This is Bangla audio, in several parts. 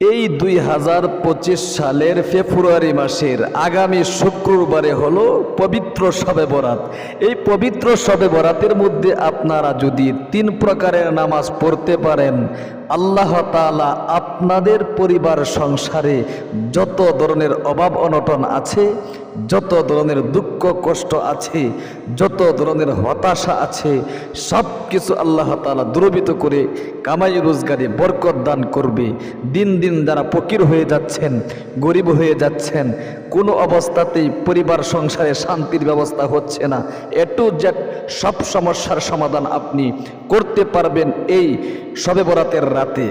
এই দুই হাজার পঁচিশ সালের ফেব্রুয়ারি মাসের আগামী শুক্রবারে হলো পবিত্র সবে বরাত। এই পবিত্র সবে বরাতের মধ্যে আপনারা যদি তিন প্রকারের নামাজ পড়তে পারেন, আল্লাহ তালা আপনাদের পরিবার সংসারে যত ধরনের অভাব অনটন আছে যত ধরনের দুঃখ, কষ্ট আছে, যত ধরনের হতাশা আছে সব কিছু আল্লাহ তালা দূরবিত করে কামাই রোজগারে বরকত দান করবে। দিন দিন যারা ফকির হয়ে যাচ্ছেন, গরিব হয়ে যাচ্ছেন, কোনো অবস্থাতেই পরিবার, সংসারে শান্তির ব্যবস্থা হচ্ছে না। এটু জেট সব সমস্যার সমাধান আপনি করতে পারবেন এই শবে বরাতের রাতে।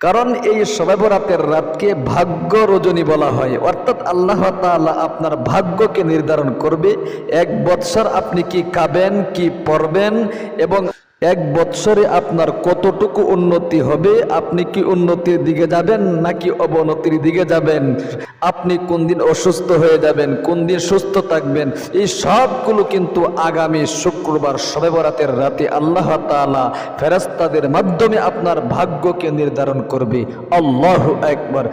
কারণ এই সবাইবরাতের বরাতের রাতকে ভাগ্য রজনী বলা হয়। অর্থাৎ আল্লাহ তালা আপনার ভাগ্যকে নির্ধারণ করবে। এক বৎসর আপনি কি খাবেন কি পড়বেন এবং এক বৎসরে আপনার কতটুকু উন্নতি হবে? আপনি কি উন্নতির দিকে যাবেন নাকি অবনতির দিকে যাবেন? আপনি কোন দিন অসুস্থ হয়ে যাবেন, কোন দিন সুস্থ থাকবেন? এই সবগুলো কিন্তু আগামী শুক্রবার শবে বরাতের রাতে আল্লাহ তাআলা ফেরাস্তাদের মাধ্যমে আপনার ভাগ্যকে নির্ধারণ করবে। আল্লাহ একবার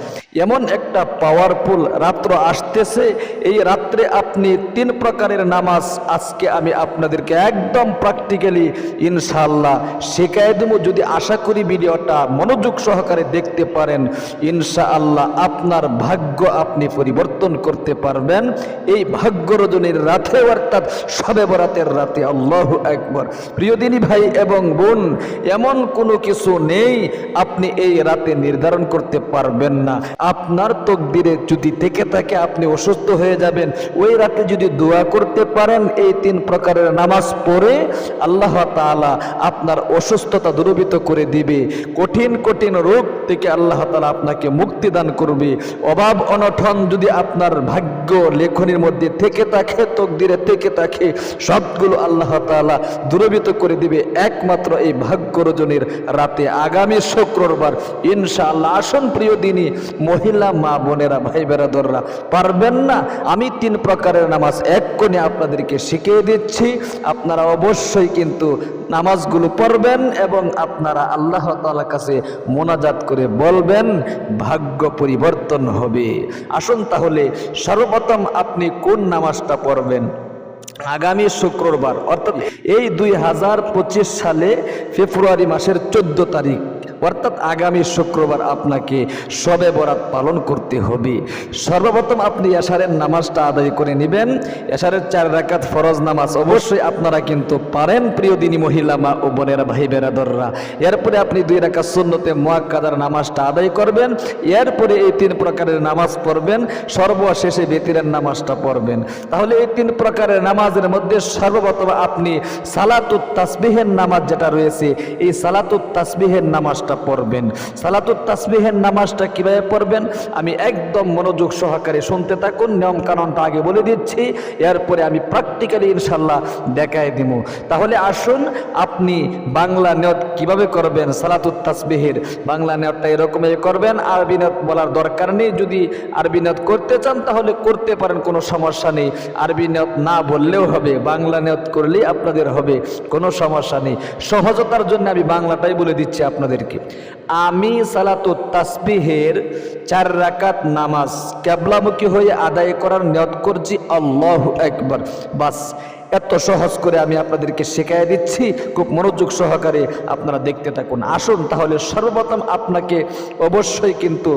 এমন একটা পাওয়ারফুল রাত্র আসতেছে। এই রাত্রে আপনি তিন প্রকারের নামাজ আজকে আমি আপনাদেরকে একদম প্র্যাকটিক্যালি ইনশাআল্লাহ শেখায় দেবো যদি আশা করি ভিডিওটা মনোযোগ সহকারে দেখতে পারেন, ইনশাআল্লাহ আপনার ভাগ্য আপনি পরিবর্তন করতে পারবেন। এই ভাগ্য রজনীর রাতে, অর্থাৎ সবে বরাতের রাতে, আল্লাহ একবার প্রিয় দিনী ভাই এবং বোন, এমন কোনো কিছু নেই আপনি এই রাতে নির্ধারণ করতে পারবেন না। আপনার তকদিরে যদি থেকে থাকে আপনি অসুস্থ হয়ে যাবেন। ওই রাতে যদি দোয়া করতে পারেন, এই তিন প্রকারের নামাজ পড়ে আল্লাহ তাআলা আপনার অসুস্থতা দূরীভূত করে দিবে। কঠিন কঠিন রোগ থেকে আল্লাহ তাআলা আপনাকে মুক্তি দান করবে। অভাব অনঠন যদি আপনার ভাগ্য লেখনির মধ্যে থেকে থাকে, তকদিরে থেকে থাকে, সবগুলো আল্লাহ তাআলা দূরীভূত করে দিবে। একমাত্র এই ভাগ্য রজনীর রাতে আগামী শুক্রবার, ইনশাআল্লাহ। আসন প্রিয় দিনী, মহিলা মা বোনেরা, ভাই বেরাদররা, পারবেন না? আমি তিন প্রকারের নামাজ এক কোণে আপনাদেরকে শিখিয়ে দিচ্ছি। আপনারা অবশ্যই কিন্তু নামাজগুলো পড়বেন এবং আপনারা আল্লাহ তালা কাছে মোনাজাত করে বলবেন, ভাগ্য পরিবর্তন হবে। আসুন তাহলে সর্বপ্রথম আপনি কোন নামাজটা পড়বেন? আগামী শুক্রবার, অর্থাৎ এই দুই হাজার পঁচিশ সালে ফেব্রুয়ারি মাসের চোদ্দ তারিখ। অর্থাৎ আগামী শুক্রবার আপনাকে সবে বরাত পালন করতে হবে। সর্বপ্রথম আপনি এশারের নামাজটা আদায় করে নেবেন। এশারের চার রাকাত ফরজ নামাজ অবশ্যই আপনারা কিন্তু পারেন, প্রিয় দিনী মহিলা মা ও বোনেরা ভাই বেরাদররা এরপরে আপনি দুই রাকাত সুন্নতে মোয়াক্কাদার নামাজটা আদায় করবেন। এরপরে এই তিন প্রকারের নামাজ পড়বেন। সর্বশেষে বেতিরের নামাজটা পড়বেন। তাহলে এই তিন প্রকারের নামাজের মধ্যে সর্বপ্রথম আপনি সালাতুত তাসবিহের নামাজ যেটা রয়েছে, এই সালাতুত তাসবিহের নামাজটা পড়বেন। সালাতুত তাসবিহের নামাজটা কীভাবে পড়বেন? আমি একদম মনোযোগ সহকারে শুনতে থাকুন নিয়ম কানুনটা আগে বলে দিচ্ছি। এরপরে আমি প্র্যাকটিক্যালি ইনশাল্লাহ দেখায় দিব। তাহলে আসুন, আপনি বাংলা নিয়ত কীভাবে করবেন? সালাতুত তাসবিহের বাংলা নিয়তটা এরকমই করবেন। আরবি নিয়ত বলার দরকার নেই। যদি আরবি নিয়ত করতে চান, তাহলে করতে পারেন, কোনো সমস্যা নেই। আরবি নিয়ত না বললেও হবে, বাংলা নিয়ত করলেই আপনাদের হবে, কোনো সমস্যা নেই। সহজতার জন্য আমি বাংলাটাই বলে দিচ্ছি আপনাদেরকে। আমি সালাত তাসবিহের চার রাকাত নামাজ ক্যাবলামুখী হয়ে আদায় করার নিয়ত করছি। আল্লাহ একবার বাস, এত সহজ করে আমি আপনাদেরকে শেখাই দিচ্ছি। খুব মনোযোগ সহকারে আপনারা দেখতে থাকুন। আসুন তাহলে সর্বপ্রথম আপনাকে অবশ্যই কিন্তু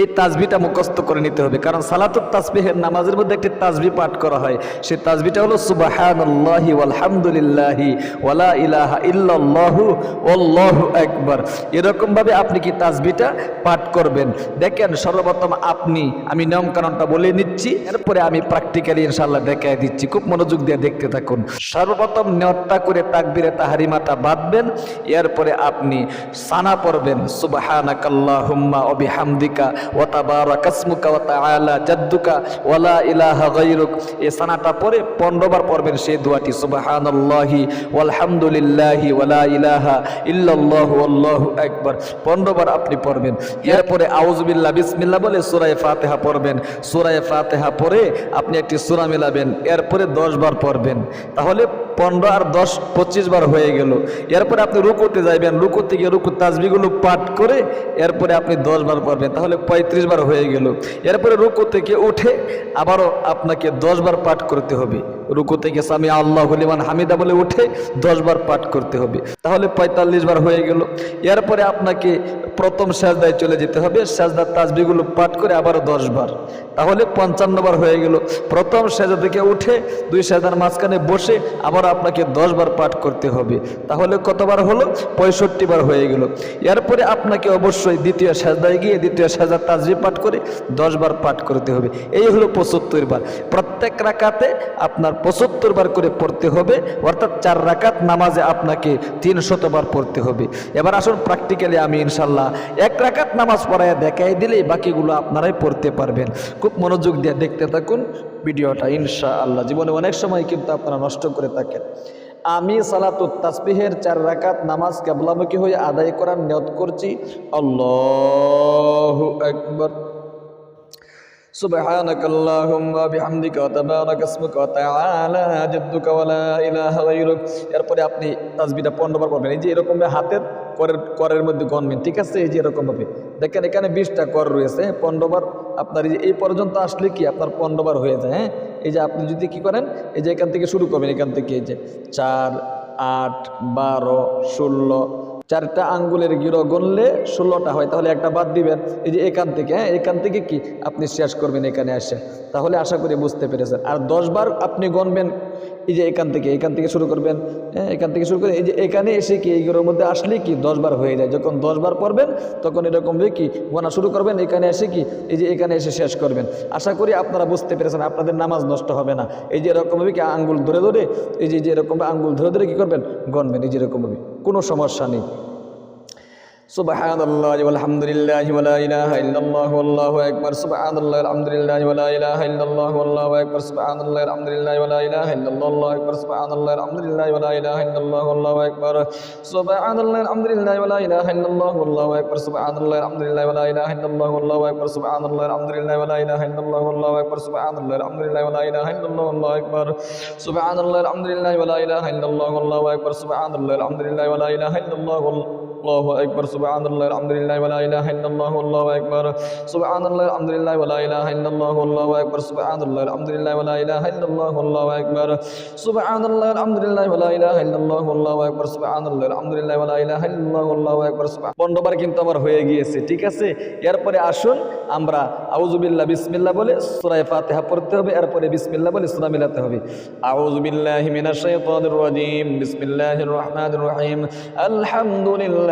এই তাজবিটা মুখস্থ করে নিতে হবে। কারণ সালাতুত তাসবিহের নামাজের মধ্যে একটি তাজবি পাঠ করা হয়। সেই তাজবিটা হলো, সুবাহানাল্লাহি ওয়ালহামদুলিল্লাহি ওয়ালা ইলাহা ইল্লাল্লাহু আল্লাহু আকবার। এরকম ভাবে আপনি কি তাজবিটা পাঠ করবেন? দেখেন, সর্বপ্রথম আপনি, আমি নিয়ম কানুনটা বলে নিচ্ছি, এরপরে আমি প্র্যাকটিক্যালি ইনশাল্লাহ দেখাই দিচ্ছি। খুব মনোযোগ দিয়ে দেখতে থাকুন। সর্বপ্রথম নিয়তটা করে তাকবিরে তাহারিমাটা বাঁধবেন, এরপরে আপনি সানা পড়বেন, সুবহানাকাল্লাহুম্মা বিহামদিকা বিহামদিকা ওয়া তাবারাকা ইসমুকা ওয়া তাআলা জাদ্দুকা ওয়া লা ইলাহা গায়রুক। এই সানাটা পরে 15 বার পড়বেন সেই দোয়াটি। সুবহানাল্লাহি ওয়ালহামদুলিল্লাহি ওয়া লা ইলাহা ইল্লাল্লাহু আল্লাহু আকবার। 15 বার আপনি একটি সূরা মিলাবেন। এরপরে 10 বার পড়বেন। তাহলে পনেরো আর দশ পঁচিশ বার হয়ে গেল। এরপরে আপনি রুকুতে যাইবেন। রুকুতে গিয়ে রুকু তাজবিগুলো পাঠ করে এরপরে আপনি দশ বার পড়বেন। তাহলে পঁয়ত্রিশ বার হয়ে গেল। এরপরে রুকু থেকে উঠে আবারও আপনাকে দশ বার পাঠ করতে হবে। রুকু থেকে সামি আল্লাহ হলিমান হামিদা বলে উঠে দশ বার পাঠ করতে হবে। তাহলে পঁয়তাল্লিশ বার হয়ে গেল। এরপরে আপনাকে প্রথম সাজদায় চলে যেতে হবে। সাজদার তাজবিগুলো পাঠ করে আবারও দশ বার। তাহলে পঞ্চান্ন বার হয়ে গেল। প্রথম সাজা থেকে উঠে দুই সাজার মাঝখানে বসে আবার আপনাকে দশ বার পাঠ করতে হবে। তাহলে কতবার হলো? পঁয়ষট্টি বার হয়ে গেল। এরপরে আপনাকে অবশ্যই দ্বিতীয় সাজদায় গিয়ে দ্বিতীয় সাজার তাজবি পাঠ করে দশ বার পাঠ করতে হবে। এই হলো পঁচাত্তর বার। প্রত্যেক রাকাতে আপনার পঁচাত্তর বার করে পড়তে হবে, অর্থাৎ চার রাকাত নামাজে আপনাকে তিন শতবার পড়তে হবে। এবার আসুন প্র্যাকটিক্যালি আমি ইনশাল্লাহ এক রাকাত নামাজ পড়ায় দেখাই দিলেই বাকিগুলো আপনারাই পড়তে পারবেন। খুব মনোযোগ দিয়ে দেখতে থাকুন ভিডিওটা ইনশা আল্লাহ জীবনে অনেক সময় কিন্তু আপনারা নষ্ট করে থাকেন। আমি সালাতুত তাসবিহের চার রাকাত নামাজ কেবলামুখী হয়ে আদায় করার নিয়ত করছি। আল্লাহ আকবার। سبحانك اللهم وبحمدك وتبارك اسمك وتعالى جدك ولا اله غيرك এরপরে আপনি তাসবিহটা 15 বার পড়বেন এই যে এরকম ভাবে হাতের করের করের মধ্যে গণবেন ঠিক আছে এই যে এরকম ভাবে দেখেন এখানে 20টা কর রয়েছে 15 বার আপনার এই যে এই পর্যন্ত আসলে কি আপনার 15 বার হয়ে যায় হ্যাঁ এই যে আপনি যদি কি করেন এই যে এখান থেকে শুরু করবেন এখান থেকে এই যে চার আট বারো ষোলো চারটা আঙ্গুলের গিরো গণলে ষোলোটা হয়, তাহলে একটা বাদ দিবেন। এই যে এখান থেকে হ্যাঁ এখান থেকে কি? আপনি শেষ করবেন এখানে আসে তাহলে আশা করি বুঝতে পেরেছেন। আর দশবার আপনি গণবেন এই যে এখান থেকে এখান থেকে শুরু করবেন হ্যাঁ এখান থেকে শুরু করে এই যে এখানে এসে কি এইগুলোর মধ্যে আসলে কি দশবার হয়ে যায়? যখন দশবার পড়বেন, তখন এরকমভাবে কি গোনা শুরু করবেন, এখানে এসে কি, এই যে এখানে এসে শেষ করবেন। আশা করি আপনারা বুঝতে পেরেছেন, আপনাদের নামাজ নষ্ট হবে না। এই যে এরকমভাবে কি, আঙ্গুল ধরে ধরে, এই যে এরকমভাবে এরকম আঙ্গুল ধরে ধরে কী করবেন? গণবেন, এই যে এরকমভাবে কোনো সমস্যা নেই। سبحان الله والحمد لله ولا إله إلا الله والله أكبر سبحان الله الحمد لله ولا إله إلا الله والله أكبر سبحان الله الحمد لله ولا إله إلا الله والله أكبر سبحان الله الحمد لله ولا إله إلا الله والله أكبر سبحان الله الحمد لله ولا إله إلا الله والله أكبر سبحان الله الحمد لله ولا إله إلا الله والله أكبر سبحان الله الحمد لله ولا إله إلا الله والله أكبر سبحان الله الحمد لله ولا إله إلا الله والله أكبر سبحان الله الحمد لله ولا إله إلا الله والله أكبر سبحان الله الحمد لله ولا إله إلا الله والله আল্লাহু আকবার সুবহানাল্লাহ আলহামদুলিল্লাহ ওয়া লা ইলাহা ইল্লাল্লাহু আল্লাহু আকবার সুবহানাল্লাহ আলহামদুলিল্লাহ ওয়া লা ইলাহা ইল্লাল্লাহু আল্লাহু আকবার সুবহানাল্লাহ আলহামদুলিল্লাহ ওয়া লা ইলাহা ইল্লাল্লাহু আল্লাহু আকবার সুবহানাল্লাহ আলহামদুলিল্লাহ ওয়া লা ইলাহা ইল্লাল্লাহু আল্লাহু আকবার সুবহানাল্লাহ আলহামদুলিল্লাহ ওয়া লা ইলাহা ইল্লাল্লাহু আল্লাহু আকবার সুবহান পনেরোবার কিন্তু আমার হয়ে গিয়েছে, ঠিক আছে? এরপরে আসুন, আমরা আউজুবিল্লাহ বিসমিল্লাহ বলে সুরায় ফাতেহা পড়তে হবে, এরপরে বিসমিল্লাহ বলে সুরা মিলাতে হবে। আউজুবিল্লাহ মিনাশ শাইতানির রাজিম, বিসমিল্লাহির রহমানির রহিম। আলহামদুলিল্লাহ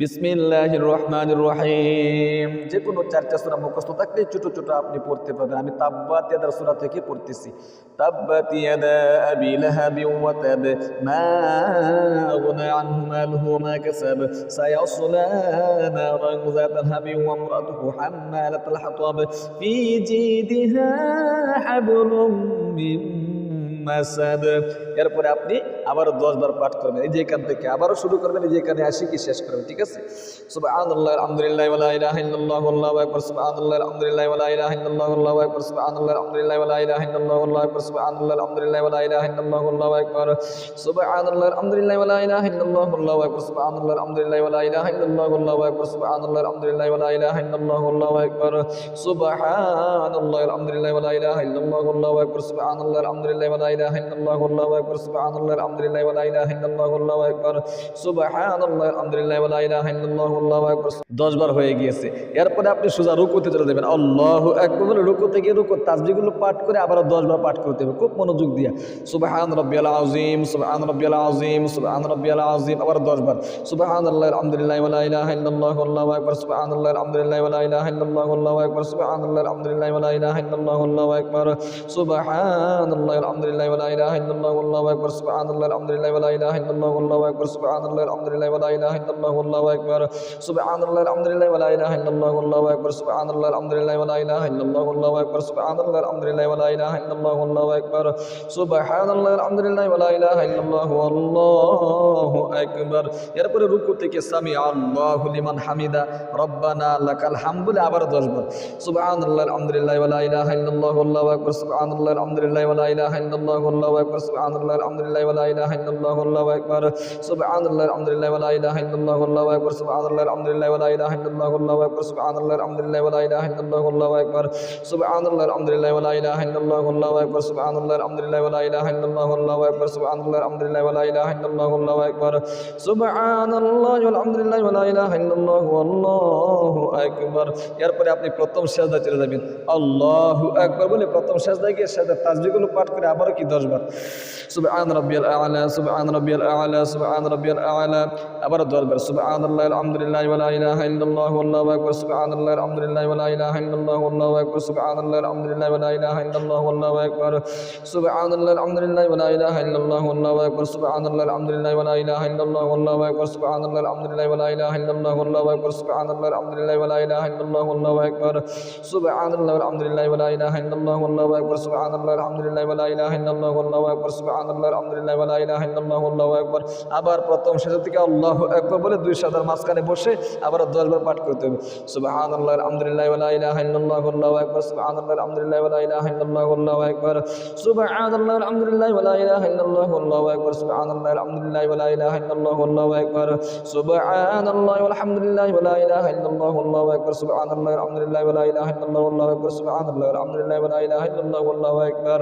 বিসমিল্লাহির রহমানির রহিম যে কোনো চারটা সূরা মুখস্থ থাকলে ছোট ছোট আপনি পড়তে পারবেন। আমি তাব্বাত ইয়াদার সূরা থেকে পড়তেছি। তাব্বাত ইয়াদা আবি লাহাবি ওয়া তাব। মা আগনা আনহু মালুহু ওয়া মা কাসাব। সায়াসলা নারান যাত লাহাবি ওয়া ইমরাতুহু হাম্মালাতাল হাতাব। ফি জিদিহা হাবলুম মিন মাসাদ। এরপরে আপনি আবারও দশ বার পাঠ করবেন। এই যে এখান থেকে আবারও শুরু করবেন, এই যে এখানে আসি কি শেষ করবেন, ঠিক আছে? সুবহানাল্লাহ, আলহামদুলিল্লাহ ওয়ালা ইলাহা ইল্লাল্লাহ আল্লাহু আকবার, সুবহানাল্লাহ, আলহামদুলিল্লাহ ওয়ালা ইলাহা ইল্লাল্লাহ আল্লাহু আকবার, সুবহানাল্লাহ, আলহামদুলিল্লাহ ওয়ালা ইলাহা ইল্লাল্লাহ আল্লাহু আকবার, সুবহানাল্লাহ, আলহামদুলিল্লাহ ওয়ালা ইলাহা ইল্লাল্লাহ আল্লাহু আকবার, সুবহানাল্লাহ, আলহামদুলিল্লাহ ওয়ালা ইলাহা ইল্লাল্লাহ আল্লাহু আকবার, সুবহানাল্লাহ, আলহামদুলিল্লাহ ওয়ালা ইলাহা ইল্লাল্লাহ আল্লাহু আকবার, সুবহানাল্লাহ, আলহামদুলিল্লাহ ওয়ালা ইলাহা ইল্লাল্লাহ আল্লাহু আকবার, সুবহানাল্লাহ, আলহামদুলিল্লাহ ওয়ালা ইলাহা ইল্লাল্লাহ আল্লাহু আকবার, সুবহানাল্লাহ, আলহামদুলিল্লাহ ওয়ালা ইলাহা ইল্লাল্লাহু, আল্লাহু আকবার, সুবহানাল্লাহি, আলহামদুলিল্লাহি, ওয়া লা ইলাহা ইল্লাল্লাহু, আল্লাহু আকবার, সুবহানাল্লাহি, আলহামদুলিল্লাহি, ওয়া লা ইলাহা ইল্লাল্লাহু, আল্লাহু আকবার 10 বার হয়ে গিয়েছে। এরপরে আপনি সোজা রুকুতে চলে যাবেন। আল্লাহু আকবার বলে রুকু, তাসবিহগুলো পাঠ করে আবার 10 বার পাঠ করতে হবে। খুব মনোযোগ দিয়া। সুবহান রাব্বিয়াল আযীম, সুবহান রাব্বিয়াল আযীম, সুবহান রাব্বিয়াল আযীম, আবার 10 বার। সুবহানাল্লাহি, আলহামদুলিল্লাহি, ওয়া লা ইলাহা আলহামদুলিল্লাহি, ওয়া আলহামদুলিল্লাহি ওয়া আলহামদুলিল্লাহি ওয়া লা ইলাহা ইল্লাল্লাহু আল্লাহু আকবার সুবহানাল্লাহি আলহামদুলিল্লাহি ওয়া লা ইলাহা ইল্লাল্লাহু আল্লাহু আকবার সুবহানাল্লাহি আলহামদুলিল্লাহি ওয়া লা ইলাহা ইল্লাল্লাহু আল্লাহু আকবার সুবহানাল্লাহি আলহামদুলিল্লাহি ওয়া লা ইলাহা ইল্লাল্লাহু আল্লাহু আকবার সুবহানাল্লাহি আলহামদুলিল্লাহি ওয়া লা ইলাহা ইল্লাল্লাহু আল্লাহু আকবার সুবহানাল্লাহি আলহামদুলিল্লাহি ওয়া লা ইলাহা ইল্লাল্লাহু আল্লাহু আকবার সুবহানাল্লাহি আলহামদুলিল্লাহি ওয়া লা ইলাহা ইল্লাল্লাহু আল্লাহু আকবার এরপরে রুকু থেকে সামি আল্লাহু লিমান হামিদা রব্বানা লাকাল হামদু আবার 10 বার সুবহানাল্লাহি আলহামদুলিল্লাহি ওয়া লা ইলাহা ইল্লাল্লাহু আল্লাহু আকবার সুবহানাল্লাহি আলহামদুলিল্লাহি ওয়া লা ইলাহা ইল্লাল্লাহু আল্লাহু আকবার সুবহানাল্লাহি আলহামদুলিল্লাহি ওয়া লা ইলাহা ইল্লাল্লাহু আল্লাহু আকবার সুবহানাল্লাহি আলহামদুলিল্লাহি ওয়া লা ইলাহা ইল্লাল্লাহু আল্লাহু আকবার সুবহানাল্লাহি আলহামদুলিল্লাহি ওয়া লা ইলাহা ইল্লাল্লাহু আল্লাহু আকবার সুবহানাল্লাহি আলহামদুলিল্লাহি ওয়া লা ইলাহা ইল্লাল্লাহু আল্লাহু আকবার সুবহানাল্লাহি আলহামদুলিল্লাহি ওয়া লা ইলাহা ইল্লাল্লাহু আল্লাহু আকবার সুবহানাল্লাহি আলহামদুলিল্লাহি ওয়া লা ইলাহা ইল্লাল্লাহু আল্লাহু আকবার সুবহানাল্লাহি আলহামদুলিল্লাহি ওয়া লা ইলাহা ইল্লাল্লাহু আল্লাহু আকবার সুবহানাল্লাহি আলহামদুলিল্লাহি ওয়া লা ইলাহা ইল্লাল্লাহু আল্লাহু আকবার এরপরে আপনি প্রথম সেজদা চলে যাবেন আল্লাহু আকবার বলে প্রথম সেজদায় গিয়ে সেজদার তাসবিহগুলো পাঠ করে আবারও কি 10 বার সুবহান রাব্বিয়াল আ'লা সুবহান রাব্বিয়াল আ'লা সুবহান রাব্বিয়াল আ'লা আবার 10 বার সুবহানাল্লাহি আলহামদুলিল্লাহি ওয়া লা ইলাহা ইল্লাল্লাহু আল্লাহু আকবার সুবহানাল্লাহি আলহামদুলিল্লাহি ওয়া লা ইলাহা ইল্লাল্লাহু আল্লাহু আকবার সুবহানাল্লাহি আলহামদুলিল্লাহি ওয়া লা ইলাহা ইল্লাল্লাহু আল্লাহু আকবার সুবহানাল্লাহি আলহামদুলিল্লাহি ওয়া লা ইলাহা ইল্লাল্লাহু আল্লাহু আকবার সুবহানাল্লাহি আলহামদুলিল্লাহি ওয়া লা ইলাহা ইল্লাল্লাহু আল্লাহু আকবার সুবহানাল্লাহি আলহামদুলিল্লাহি ওয়া লা ইলাহা ইল্লাল্লাহু আল্লাহু আকবার সুবহানাল্লাহি আলহামদুলিল্লাহি ওয়া লা ইলাহা ইল্লাল্লাহু আল্লাহু আকবার সুবহানাল্লাহি আলহামদুলিল্লাহি ওয়া লা ইলাহা ইল্লাল্লাহু আল্লাহু আকবার সুবহানাল্লাহি আলহামদুলিল্লাহি ওয়া লা ইলাহা ইল্লাল্লাহু আল্লাহু আকবার সুবহানাল্লাহি আলহামদুলিল্লাহি ওয়া লা ইলাহা ইল্লাল্লাহু আল্লাহু আকবার আবার প্রথম শেষ থেকে আল্লাহু আকবার বলে দুই সাদার মাঝখানে বসে আবার 10 বার পাঠ করতে হবে। সুবহানাল্লাহি, আলহামদুলিল্লাহি, ওয়া লা ইলাহা ইল্লাল্লাহু আল্লাহু আকবার। সুবহানাল্লাহি, আলহামদুলিল্লাহি, ওয়া লা ইলাহা ইল্লাল্লাহু আল্লাহু আকবার। সুবহানাল্লাহি, আলহামদুলিল্লাহি, ওয়া লা ইলাহা ইল্লাল্লাহু আল্লাহু আকবার। সুবহানাল্লাহি, আলহামদুলিল্লাহি, ওয়া লা ইলাহা ইল্লাল্লাহু আল্লাহু আকবার।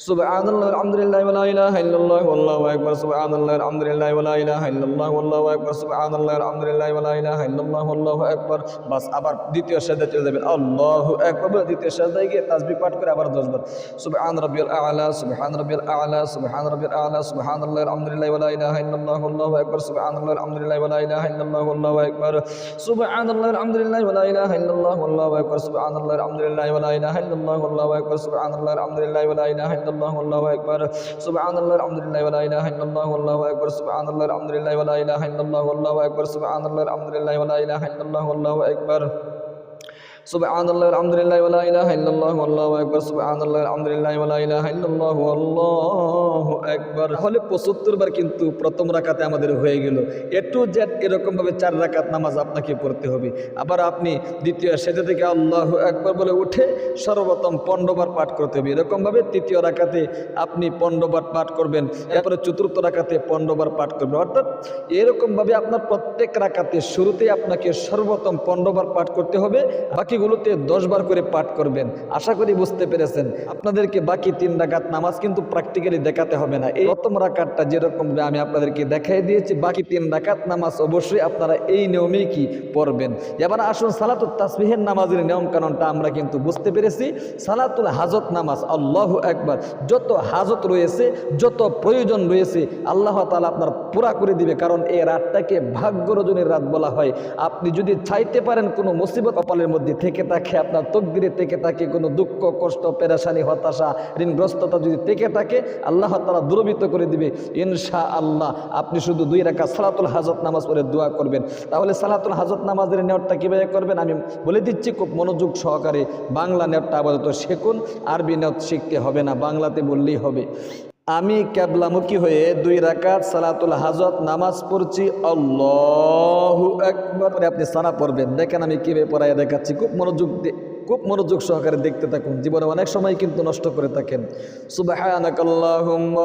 সুবহানাল্লাহ, আলহামদুলিল্লাহ ওয়া লা ইলাহা ইল্লাল্লাহ আল্লাহু আকবার, সুবহানাল্লাহ, আলহামদুলিল্লাহ ওয়া লা ইলাহা ইল্লাল্লাহ আল্লাহু আকবার, সুবহানাল্লাহ, আলহামদুলিল্লাহ ওয়া লা ইলাহা ইল্লাল্লাহ আল্লাহু আকবার। বাস আবার দ্বিতীয় সাজদায় চলে যাবেন। আল্লাহু আকবার দ্বিতীয় সাজদায় গিয়ে তাসবিহ পাঠ করে আবার 10 বার। সুবহান রাব্বিয়াল আলা, সুবহান রাব্বিয়াল আলা, সুবহান রাব্বিয়াল আলা, সুবহানাল্লাহ, আলহামদুলিল্লাহ ওয়া লা ইলাহা ইল্লাল্লাহ আল্লাহু আকবার, সুবহানাল্লাহ, আলহামদুলিল্লাহ ওয়া লা ইলাহা ইল্লাল্লাহ আল্লাহু আকবার। সুবহানাল্লাহ, আলহামদুলিল্লাহ ওয়া লা ইলাহা ইল্লাল্লাহ আল্লাহু আকবার। সুবহানাল্লাহ, আলহামদুলিল্লাহ ওয়া লা ইলাহা ইল্লাল্লাহ আল্লাহু আকবার। সুবহানাল্লাহ, আলহামদুলিল্লাহ ওয়া লা ইলাহা الله والله أكبر. سبحان الله الحمد لله ولا إله إلا الله والله أكبر. سبحان الله الحمد لله ولا إله إلا الله والله أكبر. سبحان الله الحمد لله ولا إله إلا الله والله أكبر. সুবহানাল্লাহ, আলহামদুলিল্লাহ ওয়ালা ইলাহা ইল্লাল্লাহ আল্লাহু আকবার, সুবহানাল্লাহ, আলহামদুলিল্লাহ ওয়ালা ইলাহা ইল্লাল্লাহ আল্লাহু আকবার। তাহলে 75 বার কিন্তু প্রথম রাকাতে আমাদের হয়ে গেল। এ টু জেড এরকম ভাবে চার রাকাত নামাজ আপনাকে পড়তে হবে। আবার আপনি দ্বিতীয় সেটা থেকে আল্লাহু আকবার বলে উঠে সর্বপ্রথম 15 বার পাঠ করতে হবে। এরকম ভাবে তৃতীয় রাকাতে আপনি 15 বার পাঠ করবেন, এরপরে চতুর্থ রাকাতে 15 বার পাঠ করবেন। অর্থাৎ এরকম ভাবে আপনার প্রত্যেক রাকাতে শুরুতে আপনাকে সর্বপ্রথম 15 বার পাঠ করতে হবে। বা বাকিগুলোতে দশ বার করে পাঠ করবেন। আশা করি বুঝতে পেরেছেন। আপনাদেরকে বাকি তিন রাকাত নামাজ কিন্তু প্র্যাকটিক্যালি দেখাতে হবে না। এই প্রথম রাকাতটা যেরকম আমি আপনাদেরকে দেখাই দিয়েছি, বাকি তিন রাকাত নামাজ অবশ্যই আপনারা এই নিয়মেই কি পড়বেন। এবার আসুন সালাতুল তাসবিহের নামাজের নিয়ম কানুনটা আমরা কিন্তু বুঝতে পেরেছি। সালাতুল হাজত নামাজ, আল্লাহ একবার যত হাজত রয়েছে, যত প্রয়োজন রয়েছে, আল্লাহ তালা আপনার পুরা করে দিবে। কারণ এই রাতটাকে ভাগ্য রজনীর রাত বলা হয়। আপনি যদি চাইতে পারেন কোনো মুসিবত কপালের মধ্যে থেকে থাকে আপনার তকদিরে থেকে থাকে, কোনো দুঃখ, কষ্ট, পেরেশানি, হতাশা, ঋণগ্রস্ততা যদি থেকে থাকে, আল্লাহ তালা দূরবীত করে দিবে। ইনশা আল্লাহ আপনি শুধু দুই রাখা সালাতুল হাজত নামাজ পড়ে দোয়া করবেন। তাহলে সালাতুল হাজত নামাজের নেটটা কীভাবে করবেন? আমি বলে দিচ্ছি, খুব মনোযোগ সহকারে বাংলা নেটটা আপাতত শেখুন। আরবি নেট শিখতে হবে না, বাংলাতে বললেই হবে। আমি ক্যাবলামুখী হয়ে দুই রাকাত সালাতুল হাজত নামাজ পড়ছি। আল্লাহু একবার আপনি সানা পড়বেন। দেখেন আমি কীভাবে পড়াইয়া দেখাচ্ছি। খুব মনোযোগ দিয়ে, খুব মনোযোগ সহকারে দেখতে থাকুন। জীবনে অনেক সময় কিন্তু নষ্ট করে থাকেন। সুবহানাকাল্লাহুম্মা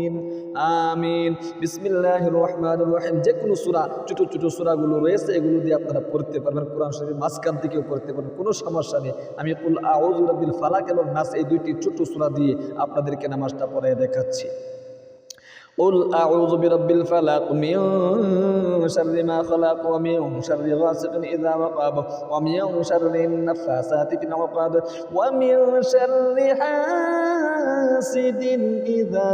আমিন। বিসমিল্লাহ রহমান রহিম। যে কোনো সুরা, ছোটো ছোটো সুরাগুলো রয়েছে, এগুলো দিয়ে আপনারা পড়তে পারবেন। কোরআন শরীফ মাঝখান থেকেও পড়তে পারবেন। কোনো সমস্যা নেই। আমি কুল আউজুল ফালাক এবং নাস, এই দুইটি ছোট সুরা দিয়ে আপনাদেরকে নামাজটা পড়ে দেখাচ্ছি। قل أعوذ برب الفلق من شر ما خلق ومن شر غاسق إذا وقب ومن شر النفاثات في العقد ومن شر حاسد إذا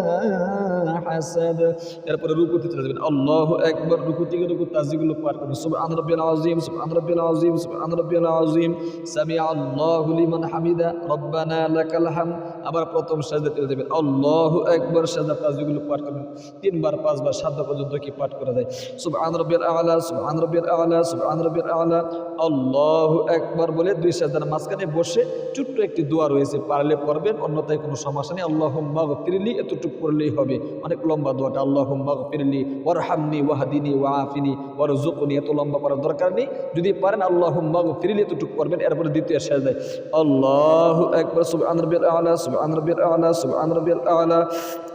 حسد এরপরে রুকুতে চলে যাবেন আল্লাহু আকবার রুকু থেকে রুকু তাজিগুলো পাঠ করবেন সুবহান রাব্বিয়াল আযীম সুবহান রাব্বিয়াল আযীম সুবহান রাব্বিয়াল আযীম সামিআ আল্লাহু লিমান হামিদা রব্বানা লাকাল হামদ আবার প্রথম সাজদা চলে যাবেন আল্লাহু আকবার সাজদা তাজিগুলো পাঠ করবেন তিনবার, পাঁচবার, সাতবার পর্যন্ত কি পাঠ করা যায়? সুবহান রাব্বিয়াল আলা, সুবহান রাব্বিয়াল আলা, সুবহান রাব্বিয়াল আলা। আল্লাহু আকবার বলে দুই সাজদার মাঝখানে বসে ছোট্ট একটি দোয়া রয়েছে। পারলে পড়বেন, অন্যথায় কোনো সমস্যা নেই। আল্লাহুম্মা গফিরলি, এতটুকু পড়লেই হবে। অনেক লম্বা দোয়াটা। আল্লাহুম্মা গফিরলি, ওয়ারহামনি, ওয়াহদিনি, ওয়াআফিনি ওয়ারজুকনি এত লম্বা পড়ার দরকার নেই। যদি পারেন আল্লাহুম্মা গফিরলি, এতটুকু পড়বেন। এরপরে দ্বিতীয় সাজদায়, আল্লাহু আকবার, সুবহান রাব্বিয়াল আলা, সুবহান রাব্বিয়াল আলা, সুবহান রাব্বিয়াল আলা।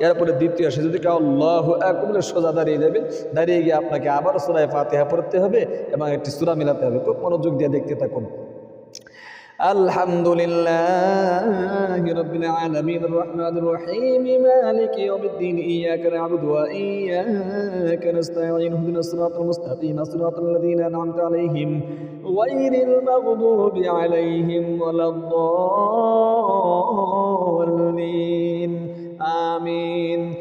এরপরে দ্বিতীয় সাজদা থেকে আল্লাহু আকবার বলে সোজা দাঁড়িয়ে যাবেন দাঁড়িয়ে গিয়ে আপনাকে আবার সূরা ফাতিহা পড়তে হবে এবং একটি সূরা মিলাতে হবে খুব মনোযোগ দিয়ে দেখতে থাকুন الحمد لله رب العالمين الرحمن الرحيم مالك يوم الدين إياك نعبد وإياك نستعين اهدنا الصراط المستقيم صراط الذين أنعمت عليهم غير المغضوب عليهم ولا الضالين آمين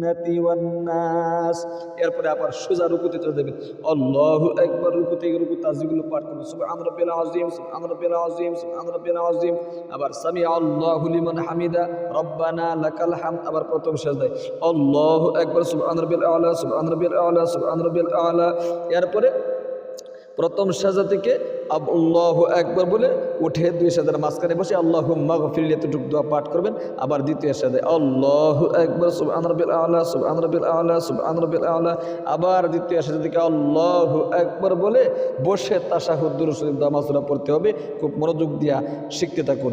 জিন্নাতি ওয়ান্নাস। এরপরে আবার সোজা রুকুতে চলে যাবেন আল্লাহু আকবার রুকুতে রুকু তাজিগুলো পাঠ করবেন সুবহান রাব্বিল আযীম সুবহান রাব্বিল আযীম সুবহান রাব্বিল আযীম। আবার সামি আল্লাহু লিমান হামিদা, রব্বানা লাকাল হামদ। আবার প্রথম সাজদায় আল্লাহু আকবার সুবহান রাব্বিল আলা সুবহান রাব্বিল আলা সুবহান রাব্বিল আলা। এরপরে প্রথম সাজা থেকে আল্লাহ একবার বলে উঠে দুই সাজার মাঝখানে বসে আল্লাহ মাগফির এতটুকু দোয়া পাঠ করবেন। আবার দ্বিতীয় সাদে আল্লাহ একবার সুব আনরবিল আলা সুব আনরবিল আলা সুব আনরবিল আলা। আবার দ্বিতীয় সাজা দিকে আল্লাহ একবার বলে বসে তাশাহুদ্দুর শরীফ দামাসুরা পড়তে হবে। খুব মনোযোগ দিয়া শিখতে থাকুন।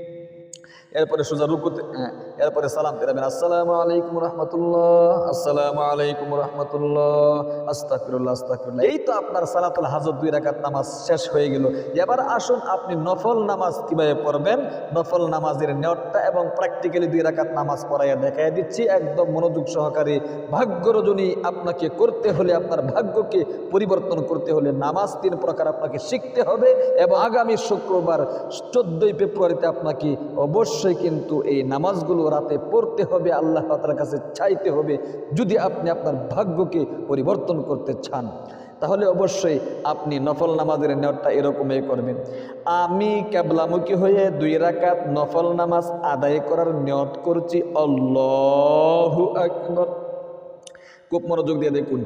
এরপরে সোজা রুকুতে হ্যাঁ, এরপরে সালাম ফেরাবেন আসসালামু আলাইকুম রহমতুল্লাহ। আসসালামু আলাইকুম রহমতুল্লাহ। আস্তাফিরুল্লাহ আস্তাফিরুল্লাহ এই তো আপনার সালাতুল হাজর দুই রাকাত নামাজ শেষ হয়ে গেল। এবার আসুন আপনি নফল নামাজ কীভাবে পড়বেন? নফল নামাজের নেটটা এবং প্র্যাকটিক্যালি দুই রাকাত নামাজ পড়াইয়া দেখাই দিচ্ছি। একদম মনোযোগ সহকারে ভাগ্য রজনী আপনাকে করতে হলে আপনার ভাগ্যকে পরিবর্তন করতে হলে নামাজ তিন প্রকার আপনাকে শিখতে হবে এবং আগামী শুক্রবার চোদ্দই ফেব্রুয়ারিতে আপনাকে অবশ্যই কিন্তু এই নামাজগুলো রাতে পড়তে হবে, আল্লাহ তাআলার কাছে চাইতে হবে, যদি আপনি আপনার ভাগ্যকে পরিবর্তন করতে চান। তাহলে অবশ্যই আপনি নফল নামাজের নেওয়াটা এরকমই করবেন। আমি ক্যাবলামুখী হয়ে দুই রাকাত নফল নামাজ আদায় করার নিয়ত করছি, আল্লাহু আকবার। খুব মনোযোগ দিয়ে দেখুন।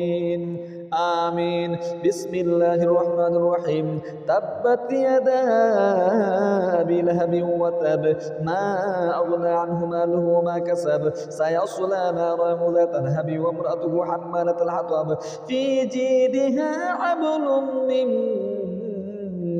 آمين. بسم الله الرحمن الرحيم. تبت يدا أبي لهب وتب. ما أغنى عنه ماله وما كسب. سيصلى نارا ذات لهب وامرأته حمالة الحطب. في جيدها حبل من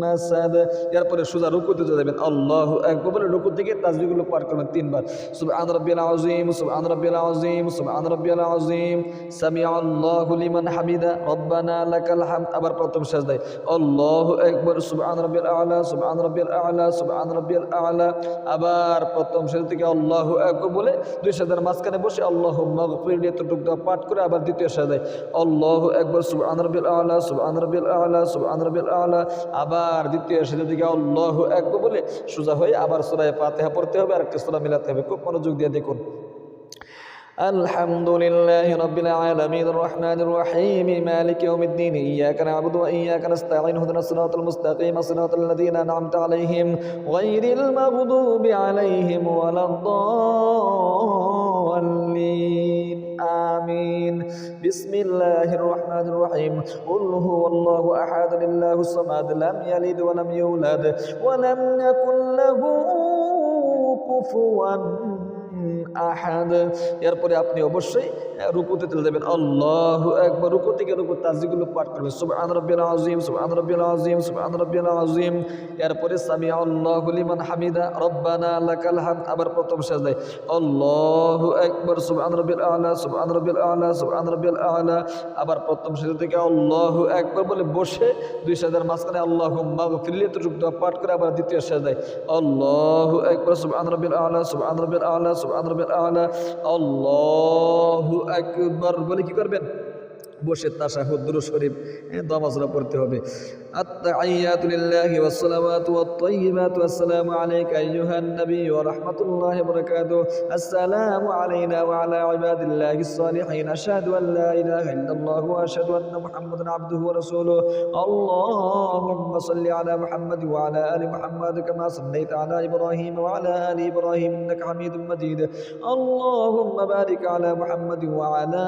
মাসাদ এরপরে সোজা রুকুতে চলে যাবেন। আল্লাহ একবার বলে রুকু থেকে তাজবিগুলো পার করবেন তিনবার। সুবহান রাব্বিয়াল আযীম, সুবহান রাব্বিয়াল আযীম, সুবহান রাব্বিয়াল আযীম। সামি আল্লাহু লিমান হামিদা, রব্বানা লাকাল হামদ। আবার প্রথম সাজদায় আল্লাহু আকবার, সুবহান রাব্বিয়াল আ'লা, সুবহান রাব্বিয়াল আ'লা, সুবহান রাব্বিয়াল আ'লা। আবার প্রথম সাজদা থেকে আল্লাহু আকবার বলে দুই সাজদার মাঝখানে বসে আল্লাহুম্মা গফিরলি এতটুকু পাঠ করে আবার দ্বিতীয় সাজদায় আল্লাহু আকবার, সুবহান রাব্বিয়াল আ'লা, সুবহান রাব্বিয়াল আ'লা, সুবহান রাব্বিয়াল আ'লা। আবার দ্বিতীয় সেটা দিকে আল্লাহ একবার বলে সোজা হয়ে আবার সুরায় ফাতেহা পড়তে হবে আর একটা সুরা মিলাতে হবে খুব মনোযোগ দিয়ে দেখুন الحمد لله رب العالمين الرحمن الرحيم مالك يوم الدين إياك نعبد وإياك نستعين اهدنا الصراط المستقيم صراط الذين أنعمت عليهم غير المغضوب عليهم ولا الضالين آمين. بسم الله الرحمن الرحيم. قل هو الله أحد الله الصمد لم يلد ولم يولد ولم يكن له كفوا আহাদ। এরপরে আপনি অবশ্যই রুকুতে চলে যাবেন আল্লাহু একবার রুকু থেকে রুকু তাজিগুলো পাঠ করবেন। সুবহান রাব্বিয়াল আযীম, সুবহান রাব্বিয়াল আযীম, সুবহান রাব্বিয়াল আযীম। এরপরে সামি আল্লাহু লিমান হামিদা। রব্বানা লাকাল হামদ। আবার প্রথম সাজদায় আল্লাহু আকবার। সুবহান রাব্বিল আ'লা, সুবহান রাব্বিল আ'লা, সুবহান রাব্বিল আ'লা। আবার প্রথম সাজদা থেকে আল্লাহু একবার বলে বসে দুই সাজদার মাঝখানে আল্লাহুম্মা গফিরলি এতটুকু দোয়া পাঠ করে আবার দ্বিতীয় সাজদায় আল্লাহু আকবার। সুবহান রাব্বিল আ'লা, সুবহান রাব্বিল আ'লা, সুবহান রাব্বিল আ'লা আল্লাহু আকবার। বলে কি করবেন? বসে তাশাহুদ দুরূদ শরীফ দমাজরা পড়তে হবে التحيات لله والصلوات والطيبات والسلام عليك أيها النبي ورحمة الله وبركاته السلام علينا وعلى عباد الله الصالحين أشهد أن لا إله إلا الله وأشهد أن محمدا عبده ورسوله اللهم صل على محمد وعلى آل محمد كما صليت على إبراهيم وعلى آل إبراهيم إنك حميد مجيد اللهم بارك على محمد وعلى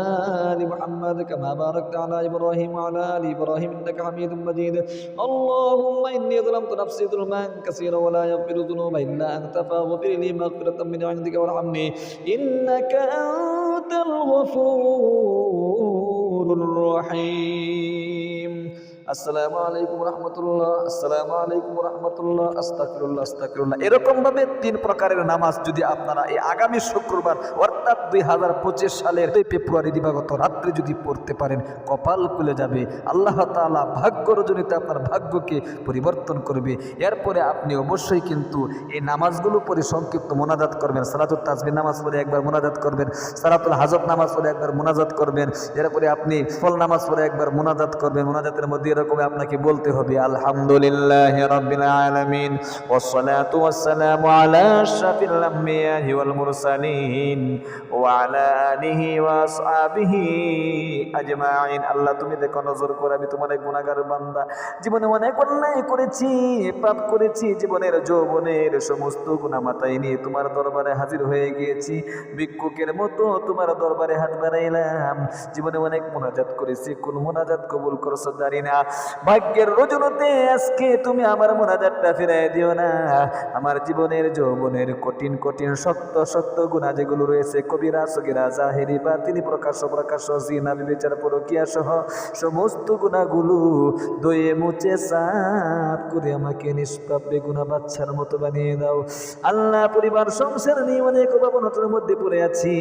آل محمد كما باركت على إبراهيم وعلى آل إبراهيم إنك حميد مجيد اللهم إني ظلمت نفسي ظلما كثيرا ولا يغفر الذنوب إلا أنت فاغفر لي مغفرة من عندك وارحمني إنك أنت الغفور الرحيم আসসালামু আলাইকুম রহমতুল্লাহ আসসালামু আলাইকুম রহমতুল্লাহ আস্তাকফিরুল্লাহ আস্তাকফিরুল্লাহ এরকম ভাবে তিন প্রকারের নামাজ যদি আপনারা এই আগামী শুক্রবার অর্থাৎ দুই হাজার পঁচিশ সালের দুই ফেব্রুয়ারি দিবাগত রাত্রে যদি পড়তে পারেন, কপাল খুলে যাবে। আল্লাহ তাআলা ভাগ্য রজনীতে আপনার ভাগ্যকে পরিবর্তন করবে। এরপরে আপনি অবশ্যই কিন্তু এই নামাজগুলো পরে সংক্ষিপ্ত মোনাজাত করবেন। সালাতুল তাজবির নামাজ পড়ে একবার মোনাজাত করবেন। সালাতুল হাজত নামাজ পড়ে একবার মোনাজাত করবেন। এরপরে আপনি ফল নামাজ পড়ে একবার মোনাজাত করবেন। মোনাজাতের মধ্যে এরকম আপনাকে বলতে হবে, আলহামদুলিল্লাহ রাব্বিল আলামিন ওয়াসসালাতু ওয়াসসালামু আলা আশরাফিল আমবিয়াহি আলিহি আজমাইন। আল্লাহ, তুমি দেখো, নজর করে আমি তোমার বান্দা। জীবনে অনেক অন্যায় করেছি, পাপ করেছি, জীবনের যৌবনের সমস্ত মাথায় নিয়ে তোমার দরবারে হাজির হয়ে গিয়েছি। ভিক্ষুকের মতো তোমার দরবারে হাত বাড়াইলাম। জীবনে অনেক মোনাজাত করেছি, কোন মোনাজাত কবুল করছ জানি না। ভাগ্যের রজনতে আজকে তুমি আমার মোনাজাতটা ফিরাই দিও না। আমার জীবনের যৌবনের কঠিন কঠিন শক্ত শক্ত গুণা যেগুলো রয়েছে কবিরা, সগিরা, জাহেরি বা তিনি প্রকাশ প্রকাশ জিনা বিবেচার পরকিয়া সহ সমস্ত গুণাগুলো দয়ে মুচে সাফ করে আমাকে নিষ্পাপ বেগুনা বাচ্চার মতো বানিয়ে দাও। আল্লাহ পরিবার সংসার নিয়ে অনেক অভাবনটার মধ্যে পড়ে আছি,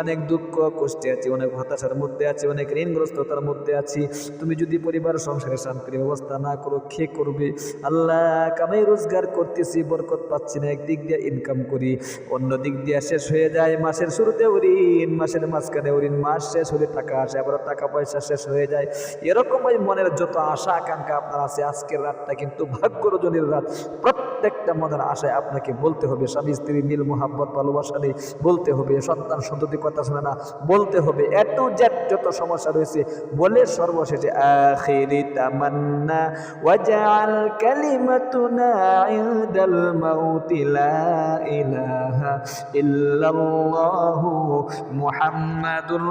অনেক দুঃখ, কষ্টে আছি, অনেক হতাশার মধ্যে আছি, অনেক ঋণগ্রস্ততার মধ্যে আছি। তুমি যদি পরিবার সংসারে শান্তির ব্যবস্থা না করো খে করবে? আল্লাহ কামাই রোজগার করতেছি, বরকত পাচ্ছি না, একদিক দিয়ে ইনকাম করি, অন্য দিক দিয়ে শেষ হয়ে যায়, মাসের মাসের শুরুতে ঋণ মাসের মাঝখানে ঋণ মাস শেষ হলে টাকা আসে, আবার টাকা পয়সা শেষ হয়ে যায়। এরকম ওই মনের যত আশা, আকাঙ্ক্ষা আপনার আছে, আজকের রাতটা কিন্তু ভাগ্য রজনীর রাত। প্রত্যেকটা মনের আশায় আপনাকে বলতে হবে, স্বামী, স্ত্রী, মিল, মোহাব্বত, ভালোবাসা নেই। বলতে হবে, সন্তান সন্ততি কথা শোনে না। বলতে হবে এত জেট যত সমস্যা রয়েছে, বলে সর্বশেষে, আখিরি তামান্না ওয়াজআল কালিমাতুনা ইনদাল মাউতি লা ইলাহা ইল্লাল্লাহু মুহাম্মাদুর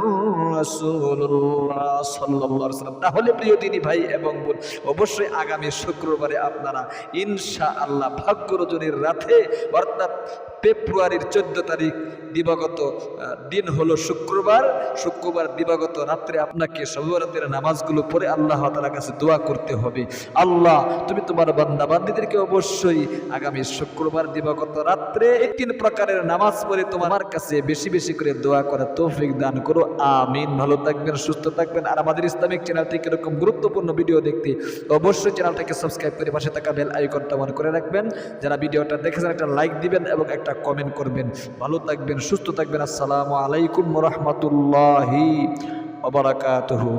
রাসূলুল্লাহ সাল্লাল্লাহু আলাইহি তাহলে প্রিয় দিনী ভাই এবং বোন, অবশ্যই আগামী শুক্রবারে আপনারা ইনশা আল্লাহ ভাগ্য রজনীর রাতে অর্থাৎ ফেব্রুয়ারির চোদ্দ তারিখ দিবাগত দিন হলো শুক্রবার। শুক্রবার দিবাগত রাত্রে আপনাকে সবরাতের নামাজগুলো পড়ে আল্লাহ তালার কাছে দোয়া করতে হবে। আল্লাহ, তুমি তোমার বান্দা বান্দিদেরকে অবশ্যই আগামী শুক্রবার দিবাগত রাত্রে এই তিন প্রকারের নামাজ পড়ে তোমার কাছে বেশি বেশি করে দোয়া করার তৌফিক দান করো। আমিন। ভালো থাকবেন, সুস্থ থাকবেন। আর আমাদের ইসলামিক চ্যানেল থেকে এরকম গুরুত্বপূর্ণ ভিডিও দেখতে অবশ্যই চ্যানেলটাকে সাবস্ক্রাইব করে পাশে থাকা বেল আইকনটা অন করে রাখবেন। যারা ভিডিওটা দেখেছেন একটা লাইক দিবেন এবং একটা কমেন্ট করবেন। ভালো থাকবেন সুস্থ থাকবেন। আসসালামু আলাইকুম রহমতুল্লাহি অবরাকাতহু